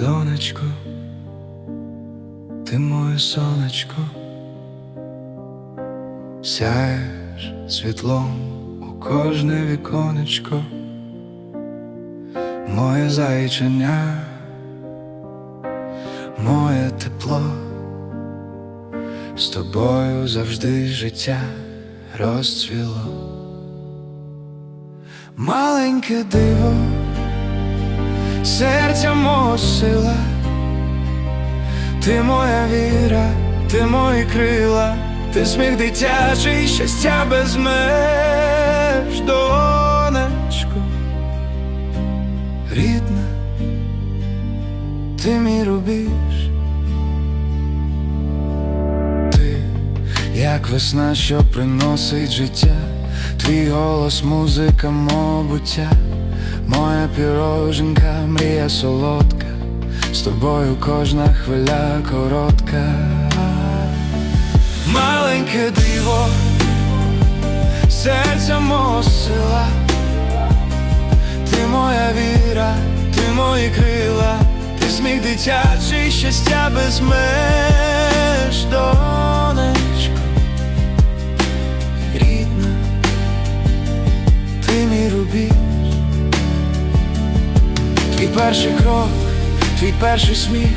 Донечко, ти моє сонечко, сяєш світлом у кожне віконечко, моє зайчення, моє тепло, з тобою завжди життя розцвіло. Маленьке диво, серця мого сила, ти моя віра, ти мої крила, ти сміх дитячий, щастя без меж, донечко, рідна, ти мій рубіж, ти, як весна, що приносить життя, твій голос, музика, мого буття, моя піроженка, мрія солодка, з тобою кожна хвиля коротка. Маленьке диво, серця мого сила, ти моя віра, ти мої крила, ти сміх дитячий, щастя без меж, донечко, перший крок, твій перший сміх.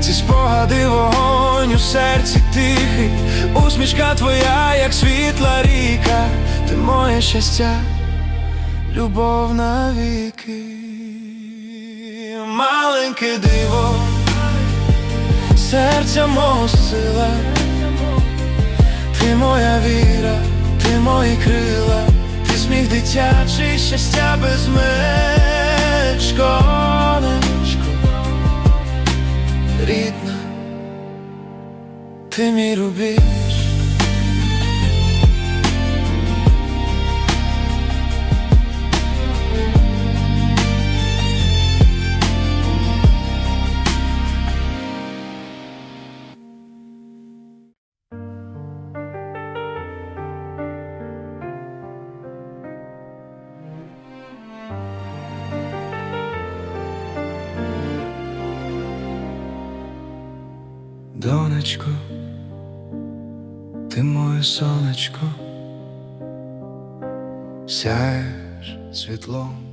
Ці спогади вогонь у серці тихий, усмішка твоя, як світла ріка, ти моє щастя, любов навіки, маленьке диво, серця мого сила, ти моя віра, ти мої крила, ти сміх дитячий, щастя без меж, ти мій Донечко, ти моє сонечко, сяєш світлом